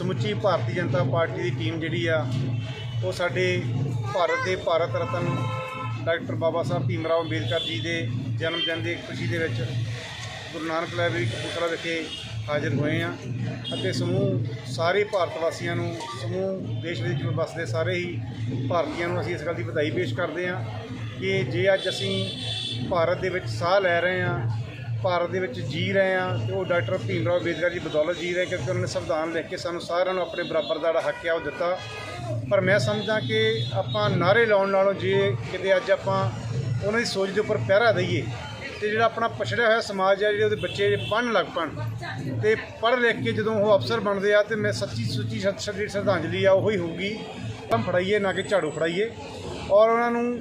ਸਮੁੱਚੀ ਭਾਰਤੀ ਜਨਤਾ ਪਾਰਟੀ ਦੀ ਟੀਮ ਜਿਹੜੀ ਆ, ਉਹ ਸਾਡੇ ਭਾਰਤ ਦੇ ਭਾਰਤ ਰਤਨ ਡਾਕਟਰ ਬਾਬਾ ਸਾਹਿਬ ਭੀਮਰਾਓ ਅੰਬੇਦਕਰ ਜੀ ਦੇ ਜਨਮ ਦਿਨ ਦੀ ਖੁਸ਼ੀ ਦੇ ਵਿੱਚ ਗੁਰੂ ਨਾਨਕ ਲਾਇਬ੍ਰੇਰੀ ਕਪੂਰਥਲਾ ਵਿਖੇ ਹਾਜ਼ਰ ਹੋਏ ਆ ਅਤੇ ਸਮੂਹ, ਸਾਰੇ ਭਾਰਤ ਵਾਸੀਆਂ ਨੂੰ, ਸਮੂਹ ਦੇਸ਼ ਵਿੱਚ ਵਸਦੇ ਸਾਰੇ ਹੀ ਭਾਰਤੀਆਂ ਨੂੰ ਅਸੀਂ ਇਸ ਗੱਲ ਦੀ ਵਧਾਈ ਪੇਸ਼ ਕਰਦੇ ਆ ਕਿ ਜੇ ਅੱਜ ਅਸੀਂ ਭਾਰਤ ਦੇ ਵਿੱਚ ਸਾਹ ਲੈ ਰਹੇ ਆ ਭਾਰਤ ਦੇ ਵਿੱਚ ਜੀ ਰਹੇ ਆ ਤੇ ਉਹ ਡਾਕਟਰ ਭੀਮ ਰਾਓ ਅੰਬੇਦਕਰ ਜੀ ਬਦੌਲਤ ਜੀ ਰਹੇ ਕਿਉਂਕਿ ਉਹਨਾਂ ਨੇ ਸੰਵਿਧਾਨ ਲਿਖ ਕੇ ਸਾਨੂੰ ਸਾਰਿਆਂ ਨੂੰ ਆਪਣੇ ਬਰਾਬਰ ਦਾ ਜਿਹੜਾ ਹੱਕ ਆ ਉਹ ਦਿੱਤਾ। ਪਰ ਮੈਂ ਸਮਝਦਾ ਕਿ ਆਪਾਂ ਨਾਰੇ ਲਾਉਣ ਨਾਲੋਂ ਜੇ ਕਿਤੇ ਅੱਜ ਆਪਾਂ ਉਹਨਾਂ ਦੀ ਸੋਚ ਦੇ ਉੱਪਰ ਪਹਿਰਾ ਦਈਏ ਤੇ ਜਿਹੜਾ ਆਪਣਾ ਪਛੜਿਆ ਹੋਇਆ ਸਮਾਜ ਹੈ ਜਿਹੜੇ ਉਹਦੇ ਬੱਚੇ ਪੜ੍ਹਨ ਲੱਗ ਪਣ ਤੇ ਪੜ੍ਹ ਲਿਖ ਕੇ ਜਦੋਂ ਉਹ ਅਫਸਰ ਬਣਦੇ ਆ ਤੇ ਮੈਂ ਸੱਚੀ ਸੁੱਚੀ ਜਿਹੜੀ ਸ਼ਰਧਾਂਜਲੀ ਆ, ਉਹੀ ਹੋਊਗੀ। ਕਲਮ ਫੜਾਈਏ, ਨਾ ਕਿ ਝਾੜੂ ਫੜਾਈਏ। ਔਰ ਉਹਨਾਂ ਨੂੰ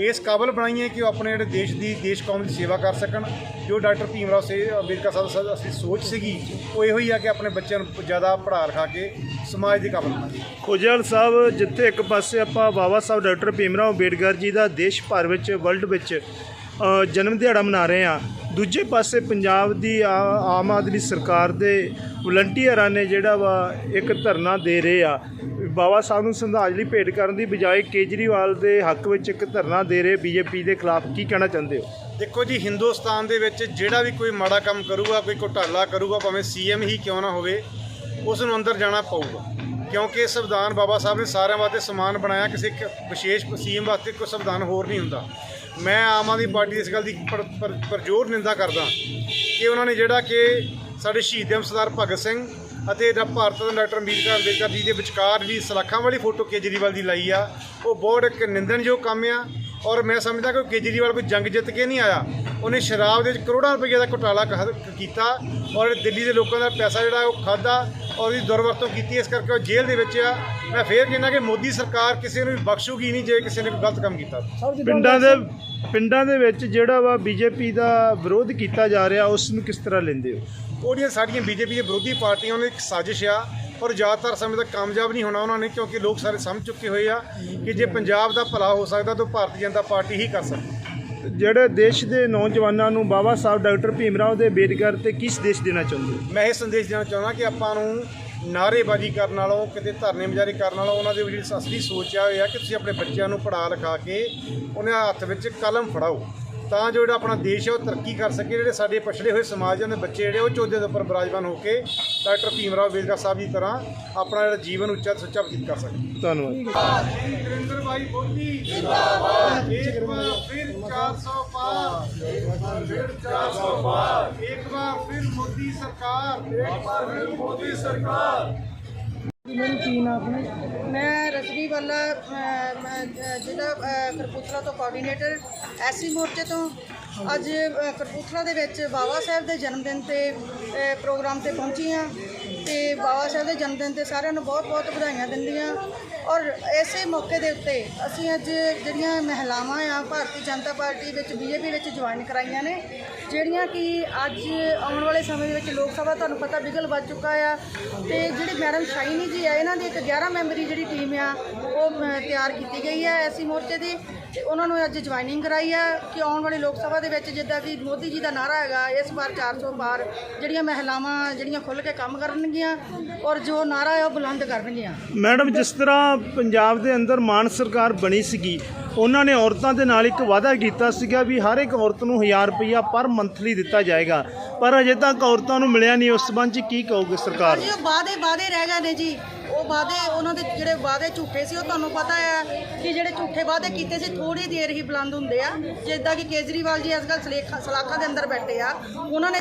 ਇਸ ਕਾਬਲ ਬਣਾਈਏ ਕਿ ਉਹ ਆਪਣੇ ਜਿਹੜੇ ਦੇਸ਼ ਦੀ, ਦੇਸ਼ ਕੌਮ ਦੀ ਸੇਵਾ ਕਰ ਸਕਣ। ਜੋ ਡਾਕਟਰ ਭੀਮ ਰਾਓ ਸੇ ਅੰਬੇਦਕਰ ਸਾਹਿਬ ਦੀ ਅਸੀਂ ਸੋਚ ਸੀਗੀ, ਉਹ ਇਹੋ ਹੀ ਆ ਕਿ ਆਪਣੇ ਬੱਚਿਆਂ ਨੂੰ ਜ਼ਿਆਦਾ ਪੜ੍ਹਾ ਲਿਖਾ ਕੇ ਸਮਾਜ ਦੇ ਕਾਬਲ ਬਣਾਈਏ। ਖੋਜਲ ਸਾਹਿਬ, ਜਿੱਥੇ ਇੱਕ ਪਾਸੇ ਆਪਾਂ ਬਾਬਾ ਸਾਹਿਬ ਡਾਕਟਰ ਭੀਮ ਰਾਓ ਅੰਬੇਡਕਰ ਜੀ ਦਾ ਦੇਸ਼ ਭਰ ਵਿੱਚ, ਵਰਲਡ ਵਿੱਚ ਜਨਮ ਦਿਹਾੜਾ ਮਨਾ ਰਹੇ ਆ ਦੂਜੇ ਪਾਸੇ ਪੰਜਾਬ ਦੀ ਆ- ਆਮ ਆਦਮੀ ਸਰਕਾਰ ਦੇ ਵਲੰਟੀਅਰਾਂ ਨੇ ਜਿਹੜਾ ਵਾ ਇੱਕ ਧਰਨਾ ਦੇ ਰਹੇ ਆ। ਬਾਬਾ ਸਾਹਿਬ ਨੂੰ ਸ਼ਰਧਾਂਜਲੀ ਭੇਟ ਕਰਨ ਦੀ ਬਜਾਏ ਕੇਜਰੀਵਾਲ ਦੇ ਹੱਕ ਵਿੱਚ ਇੱਕ ਧਰਨਾ ਦੇ ਰਹੇ ਬੀਜੇਪੀ ਦੇ ਖਿਲਾਫ ਕੀ ਕਹਿਣਾ ਚਾਹੁੰਦੇ ਹੋ? ਦੇਖੋ ਜੀ, ਹਿੰਦੁਸਤਾਨ ਦੇ ਵਿੱਚ ਜਿਹੜਾ ਵੀ ਕੋਈ ਮਾੜਾ ਕੰਮ ਕਰੂਗਾ, ਕੋਈ ਘੁਟਾਲਾ ਕਰੂਗਾ, ਭਾਵੇਂ ਸੀਐਮ ਹੀ ਕਿਉਂ ਨਾ ਹੋਵੇ, ਉਸ ਨੂੰ ਅੰਦਰ ਜਾਣਾ ਪਊਗਾ। ਕਿਉਂਕਿ ਸੰਵਿਧਾਨ ਬਾਬਾ ਸਾਹਿਬ ਨੇ ਸਾਰਿਆਂ ਵਾਸਤੇ ਸਮਾਨ ਬਣਾਇਆ, ਕਿਸੇ ਇੱਕ ਵਿਸ਼ੇਸ਼ ਸੀਐਮ ਵਾਸਤੇ ਕੋਈ ਸੰਵਿਧਾਨ ਹੋਰ ਨਹੀਂ ਹੁੰਦਾ। ਮੈਂ ਆਮ ਆਦਮੀ ਪਾਰਟੀ ਦੀ ਇਸ ਗੱਲ ਦੀ ਪਰਜੋਰ ਨਿੰਦਾ ਕਰਦਾ ਕਿ ਉਹਨਾਂ ਨੇ ਜਿਹੜਾ ਕਿ ਸਾਡੇ ਸ਼ਹੀਦ ਆਜ਼ਮ ਸਰਦਾਰ ਭਗਤ ਸਿੰਘ ਅਤੇ ਡਾ- ਭਾਰਤ ਦੇ ਡਾਕਟਰ ਅੰਬੇਦਕਰ ਅੰਬੇਦਕਰ ਜੀ ਦੇ ਵਿਚਕਾਰ ਜਿਹੜੀ ਸਲਾਖਾਂ ਵਾਲੀ ਫੋਟੋ ਕੇਜਰੀਵਾਲ ਦੀ ਲਾਈ ਆ, ਉਹ ਬਹੁਤ ਇੱਕ ਨਿੰਦਣਯੋਗ ਕੰਮ ਆ। ਔਰ ਮੈਂ ਸਮਝਦਾ ਕਿ ਕੇਜਰੀਵਾਲ ਕੋਈ ਜੰਗ ਜਿੱਤ ਕੇ ਨਹੀਂ ਆਇਆ। ਉਹਨੇ ਸ਼ਰਾਬ ਦੇ ਵਿੱਚ ਕਰੋੜਾਂ ਰੁਪਏ ਦਾ ਘੁਟਾਲਾ ਕੀਤਾ ਔਰ ਦਿੱਲੀ ਦੇ ਲੋਕਾਂ ਦਾ ਪੈਸਾ ਜਿਹੜਾ ਉਹ ਖਾਦਾ ਔਰ ਉਹਦੀ ਦੁਰਵਰਤੋਂ ਕੀਤੀ। ਇਸ ਕਰਕੇ ਉਹ ਜੇਲ੍ਹ ਦੇ ਵਿੱਚ ਆ। ਮੈਂ ਫੇਰ ਕਹਿੰਦਾ ਕਿ ਮੋਦੀ ਸਰਕਾਰ ਕਿਸੇ ਨੂੰ ਵੀ ਬਖਸ਼ੂਗੀ ਨਹੀਂ ਜੇ ਕਿਸੇ ਨੇ ਕੋਈ ਗਲਤ ਕੰਮ ਕੀਤਾ। ਪਿੰਡਾਂ ਦੇ ਪਿੰਡਾਂ ਦੇ ਵਿੱਚ ਜਿਹੜਾ ਵਾ ਬੀਜੇਪੀ ਦਾ ਵਿਰੋਧ ਕੀਤਾ ਜਾ ਰਿਹਾ ਉਸ ਨੂੰ ਕਿਸ ਤਰ੍ਹਾਂ ਲੈਂਦੇ ਹੋ? ਉਹਦੀਆਂ ਸਾਡੀਆਂ ਬੀਜੇਪੀ ਦੇ ਵਿਰੋਧੀ ਪਾਰਟੀਆਂ ਉਹਨਾਂ ਇੱਕ ਸਾਜ਼ਿਸ਼ ਆ ਔਰ ਜ਼ਿਆਦਾਤਰ ਸਮੇਂ ਤੱਕ ਕਾਮਯਾਬ ਨਹੀਂ ਹੋਣਾ ਉਹਨਾਂ ਨੇ ਕਿਉਂਕਿ ਲੋਕ ਸਾਰੇ ਸਮਝ ਚੁੱਕੇ ਹੋਏ ਆ ਕਿ ਜੇ ਪੰਜਾਬ ਦਾ ਭਲਾ ਹੋ ਸਕਦਾ ਤਾਂ ਭਾਰਤੀ ਜਨਤਾ ਪਾਰਟੀ ਹੀ ਕਰ ਸਕਦੀ। ਜਿਹੜੇ ਦੇਸ਼ ਦੇ ਨੌਜਵਾਨਾਂ ਨੂੰ ਬਾਬਾ ਸਾਹਿਬ ਡਾਕਟਰ ਭੀਮਰਾਓ ਦੇ ਅੰਬੇਦਕਰ ਤੇ ਕੀ ਸੰਦੇਸ਼ ਦੇਣਾ ਚਾਹੁੰਦੇ ਮੈਂ ਇਹ ਸੰਦੇਸ਼ ਦੇਣਾ ਚਾਹੁੰਦਾ ਕਿ ਆਪਾਂ ਨੂੰ ਨਾਅਰੇਬਾਜ਼ੀ ਕਰਨ ਨਾਲੋਂ ਕਿਤੇ ਧਰਨੇ ਮੁਜ਼ਾਹਰੇ ਕਰਨ ਨਾਲੋਂ ਉਹਨਾਂ ਦੀ ਜਿਹੜੀ ਅਸਲੀ ਸੋਚ ਆ ਇਹ ਆ ਕਿ ਤੁਸੀਂ ਆਪਣੇ ਬੱਚਿਆਂ ਨੂੰ ਪੜ੍ਹਾ ਲਿਖਾ ਕੇ ਉਹਨਾਂ ਹੱਥ ਵਿੱਚ ਕਲਮ ਫੜਾਓ। ਤਾਂ ਜੋ ਜਿਹੜਾ ਆਪਣਾ ਦੇਸ਼ ਹੈ ਉਹ ਤਰੱਕੀ ਕਰ ਸਕੇ ਜਿਹੜੇ ਸਾਡੇ ਪਛੜੇ ਹੋਏ ਸਮਾਜਾਂ ਦੇ ਬੱਚੇ ਜਿਹੜੇ ਉਹ ਚੌਦੇ ਦੇ ਉੱਪਰ ਬਿਰਾਜਮਾਨ ਹੋ ਕੇ ਡਾਕਟਰ ਭੀਮਰਾਓ ਅੰਬੇਦਕਰ ਸਾਹਿਬ ਦੀ ਤਰ੍ਹਾਂ ਆਪਣਾ ਜਿਹੜਾ ਜੀਵਨ ਉੱਚਾ ਉੱਚਾ ਬਤੀਤ ਕਰ ਸਕਣ। ਧੰਨਵਾਦ। ਨਰਿੰਦਰ ਭਾਈ ਮੋਦੀ ਜਿੰਦਾਬਾਦ। ਇੱਕ ਵਾਰ ਫਿਰ 400 ਪਾਰ। ਇੱਕ ਵਾਰ ਫਿਰ 400 ਪਾਰ। ਇੱਕ ਵਾਰ ਫਿਰ ਮੋਦੀ ਸਰਕਾਰ। ਇੱਕ ਵਾਰ ਫਿਰ ਮੋਦੀ ਸਰਕਾਰ। ਮੈਂ ਰਜਨੀ ਵਾਲਾ ਅਹ, ਮੈਂ, ਅਹ, ਜ਼ਿਲ੍ਹਾ ਅਹ, ਕਪੂਰਥਲਾ ਤੋਂ ਕੋਆਰਡੀਨੇਟਰ ਐਸਸੀ ਮੋਰਚੇ ਤੋਂ। ਅੱਜ ਅਹ, ਕਪੂਰਥਲਾ ਦੇ ਵਿੱਚ ਬਾਬਾ ਸਾਹਿਬ ਦੇ ਜਨਮ ਦਿਨ ਤੇ ਅਹ, ਪ੍ਰੋਗਰਾਮ ਤੇ ਪਹੁੰਚੀ ਹਾਂ। ਤੇ ਬਾਬਾ ਸਾਹਿਬ ਦੇ ਜਨਮ ਦਿਨ ਤੇ ਸਾਰਿਆਂ ਨੂੰ ਬਹੁਤ-ਬਹੁਤ ਵਧਾਈਆਂ ਦਿੰਦੀਆਂ। ਔਰ ਇਸੇ ਮੌਕੇ ਦੇ ਉੱਤੇ ਅਸੀਂ ਅੱਜ ਜਿਹੜੀਆਂ ਮਹਿਲਾਵਾਂ ਆ ਭਾਰਤੀ ਜਨਤਾ ਪਾਰਟੀ ਵਿੱਚ ਬੀਜੇਪੀ ਵਿੱਚ ਜੁਆਇਨ ਕਰਾਈਆਂ ਨੇ। ਜਿਹੜੀਆਂ ਕਿ ਅੱਜ ਆਉਣ ਵਾਲੇ ਸਮੇਂ ਦੇ ਵਿੱਚ ਲੋਕ ਸਭਾ ਤੁਹਾਨੂੰ ਪਤਾ ਬਿਗਲ ਵੱਜ ਚੁੱਕਾ ਆ ਤੇ ਜਿਹੜੀ ਮੈਡਮ ਸ਼ਾਈਨੀ ਜੀ ਆ ਇਹਨਾਂ ਦੀ ਇੱਕ 11 ਮੈਂਬਰੀ ਜਿਹੜੀ ਟੀਮ ਆ ਉਹ ਅਮ, ਤਿਆਰ ਕੀਤੀ ਗਈ ਹੈ ਐਸੀ ਮੋਰਚੇ ਦੀ। ਤੇ ਉਹਨਾਂ ਨੂੰ ਅੱਜ ਜੁਆਇਨਿੰਗ ਕਰਾਈ ਆ ਕਿ ਆਉਣ ਵਾਲੀ ਲੋਕ ਸਭਾ ਦੇ ਵਿੱਚ ਜਿੱਦਾਂ ਕਿ ਮੋਦੀ ਜੀ ਦਾ ਨਾਰਾ ਹੈਗਾ ਇਸ ਵਾਰ 400 ਪਾਰ ਜਿਹੜੀਆਂ ਮਹਿਲਾਵਾਂ ਜਿਹੜੀਆਂ ਖੁੱਲ੍ਹ ਕੇ ਕੰਮ ਕਰਨਗੀਆਂ ਔਰ ਜੋ ਨਾਰਾ ਹੈ ਉਹ ਬੁਲੰਦ ਕਰਨਗੀਆਂ। ਮੈਡਮ ਜਿਸ ਤਰ੍ਹਾਂ ਪੰਜਾਬ ਦੇ ਅੰਦਰ ਮਾਨ ਸਰਕਾਰ ਬਣੀ ਸੀਗੀ ਉਹਨਾਂ ਨੇ ਔਰਤਾਂ ਦੇ ਨਾਲ ਇੱਕ ਵਾਅਦਾ ਕੀਤਾ ਸੀਗਾ ਵੀ ਹਰ ਇੱਕ ਔਰਤ ਨੂੰ 1000 ਰੁਪਈਆ ਪਰ ਮੰਥਲੀ ਦਿੱਤਾ ਜਾਏਗਾ। ਪਰ ਅਜੇ ਤੱਕ ਔਰਤਾਂ ਨੂੰ ਮਿਲਿਆ ਨਹੀਂ ਉਸ ਸੰਬੰਧ 'ਚ ਕੀ ਕਹੋਗੇ ਸਰਕਾਰ? ਜੀ ਉਹ ਵਾਅਦੇ ਵਾਅਦੇ ਰਹਿ ਗਏ ਨੇ ਜੀ। ਵਾਅਦੇ, ਉਹਨਾਂ ਦੇ ਜਿਹੜੇ ਵਾਅਦੇ ਝੂਠੇ ਸੀ, ਉਹ ਤੁਹਾਨੂੰ ਪਤਾ ਹੈ ਕਿ ਜਿਹੜੇ ਝੂਠੇ ਵਾਅਦੇ ਕੀਤੇ ਸੀ ਥੋੜੀ ਦੇਰ ਹੀ ਬੁਲੰਦ ਹੁੰਦੇ ਆ। ਜਿੱਦਾਂ ਕਿ ਕੇਜਰੀਵਾਲ ਜੀ ਅੱਜ ਕੱਲ੍ਹ ਸਲੇਖਾ ਸਲਾਖਾਂ ਦੇ ਅੰਦਰ ਬੈਠੇ ਆ। ਉਹਨਾਂ ਨੇ